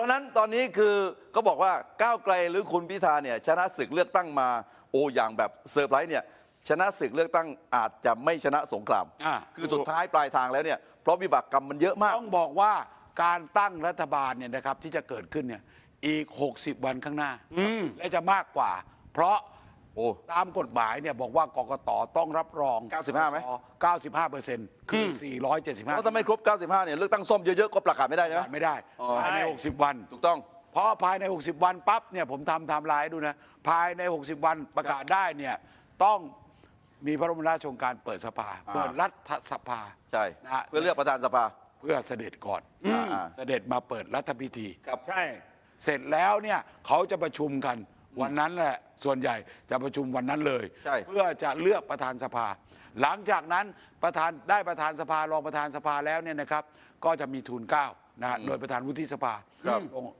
ราะฉะนั้นตอนนี้คือก็บอกว่าก้าวไกลหรือคุณพิธาเนี่ยชนะศึกเลือกตั้งมาโออย่างแบบเซอร์ไพรส์เนี่ยชนะศึกเลือกตั้งอาจจะไม่ชนะสงคราม อ่า คือสุดท้ายปลายทางแล้วเนี่ยเพราะวิบากกรรมมันเยอะมาก ต้องบอกว่าการตั้งรัฐบาลเนี่ยนะครับที่จะเกิดขึ้นเนี่ยอีก 60 วันข้างหน้า และจะมากกว่า เพราะ โอ้ตามกฎหมายเนี่ยบอกว่ากกตต้องรับรอง95ไหม 95เปอร์เซ็นต์คือ475เพราะถ้าไม่ครบ 95 เนี่ยเลือกตั้งส้มเยอะๆ ก็ประกาศไม่ได้นะ ไม่ได้อ๋อ ภายใน 60 วัน ถูกต้อง เพราะภายใน 60 วันปั๊บเนี่ยผมทำไทำลายให้ดูนะ ภายใน 60 วันประกาศได้เนี่ยต้องมีพระบรมราชโองการเปิดสภาอ่าเปิดรัฐสภาใช่ นะฮะเพื่อเลือกประธานสภา เพื่อเสด็จก่อนอ่าอ่า เสด็จมาเปิดรัฐพิธี ครับ ใช่ เสร็จแล้วเนี่ยเขาจะประชุมกัน วันนั้นแหละส่วนใหญ่จะประชุมวันนั้นเลย ใช่ เพื่อจะเลือกประธานสภา หลังจากนั้นประธานได้ประธานสภารองประธานสภาแล้วเนี่ยนะครับ ก็จะมีทูลเกล้านะฮะโดยประธานวุฒิสภาครับองค์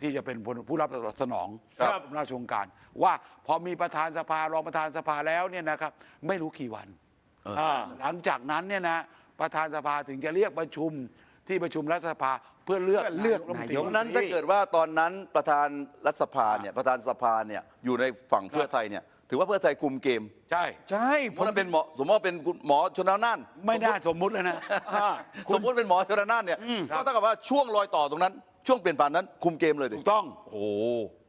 ที่จะเป็นผู้รับสนองครับพระราชโองการ ว่าพอมีประธานสภารองประธานสภาแล้วเนี่ยนะครับ ไม่รู้กี่วัน อ่า หลังจากนั้นเนี่ยนะประธานสภาถึงจะเรียกประชุม ที่ประชุมรัฐสภาเพื่อเลือกเพื่อเลือกรัฐมนตรีนายเพกราะฉะนั้นถ้าเกิดว่าตอนนั้นประธานรัฐสภาเนี่ยประธานสภาเนี่ยอยู่ในฝั่งเพื่อไทยเนี่ยถือว่าเพื่อไทยคุมเกม ใช่ ใช่สมมติว่าเป็นหมอสมมติว่าเป็นคุณหมอชนละนานไม่น่าสมมุติแล้วนะอ่าสมมติเป็นหมอชนละนานเนี่ยก็เท่ากับว่าช่วงรอยต่อตรงนั้น ช่วงเปลี่ยนผ่านนั้นคุมเกมเลยดิถูกต้อง โอ้โห